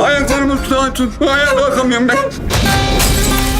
Ayaklarımı tutan tut. Ayağa kalkamıyorum ben.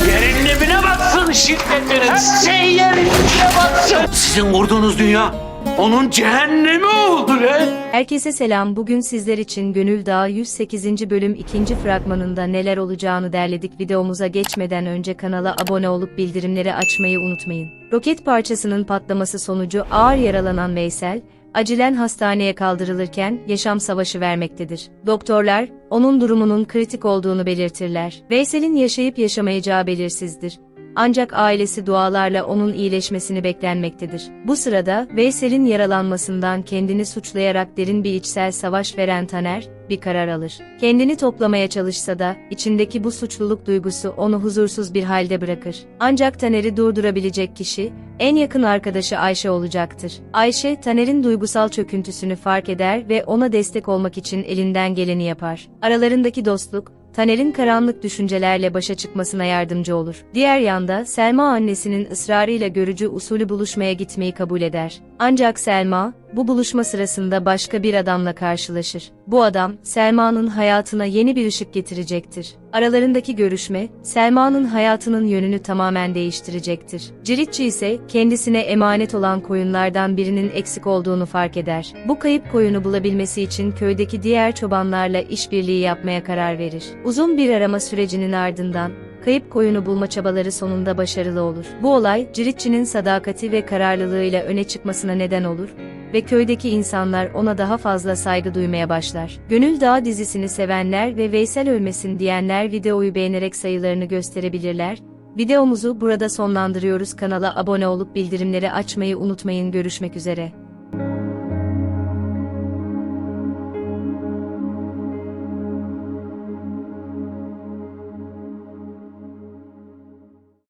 Yerin dibine batsın şiddetinin. Sen yerin dibine batsın. Sizin kurduğunuz dünya onun cehennemi oldu lan. Herkese selam. Bugün sizler için Gönül Dağı 108. bölüm 2. fragmanında neler olacağını derledik. Videomuza geçmeden önce kanala abone olup bildirimleri açmayı unutmayın. Roket parçasının patlaması sonucu ağır yaralanan Veysel, acilen hastaneye kaldırılırken yaşam savaşı vermektedir. Doktorlar, onun durumunun kritik olduğunu belirtirler. Veysel'in yaşayıp yaşamayacağı belirsizdir. Ancak ailesi dualarla onun iyileşmesini beklenmektedir. Bu sırada Veysel'in yaralanmasından kendini suçlayarak derin bir içsel savaş veren Taner, bir karar alır. Kendini toplamaya çalışsa da, içindeki bu suçluluk duygusu onu huzursuz bir halde bırakır. Ancak Taner'i durdurabilecek kişi, en yakın arkadaşı Ayşe olacaktır. Ayşe, Taner'in duygusal çöküntüsünü fark eder ve ona destek olmak için elinden geleni yapar. Aralarındaki dostluk, Taner'in karanlık düşüncelerle başa çıkmasına yardımcı olur. Diğer yanda Selma annesinin ısrarıyla görücü usulü buluşmaya gitmeyi kabul eder. Ancak Selma, bu buluşma sırasında başka bir adamla karşılaşır. Bu adam, Selma'nın hayatına yeni bir ışık getirecektir. Aralarındaki görüşme, Selma'nın hayatının yönünü tamamen değiştirecektir. Ciritçi ise kendisine emanet olan koyunlardan birinin eksik olduğunu fark eder. Bu kayıp koyunu bulabilmesi için köydeki diğer çobanlarla işbirliği yapmaya karar verir. Uzun bir arama sürecinin ardından, kayıp koyunu bulma çabaları sonunda başarılı olur. Bu olay, Ciritçi'nin sadakati ve kararlılığıyla öne çıkmasına neden olur ve köydeki insanlar ona daha fazla saygı duymaya başlar. Gönül Dağı dizisini sevenler ve Veysel ölmesin diyenler videoyu beğenerek sayılarını gösterebilirler. Videomuzu burada sonlandırıyoruz. Kanala abone olup bildirimleri açmayı unutmayın. Görüşmek üzere.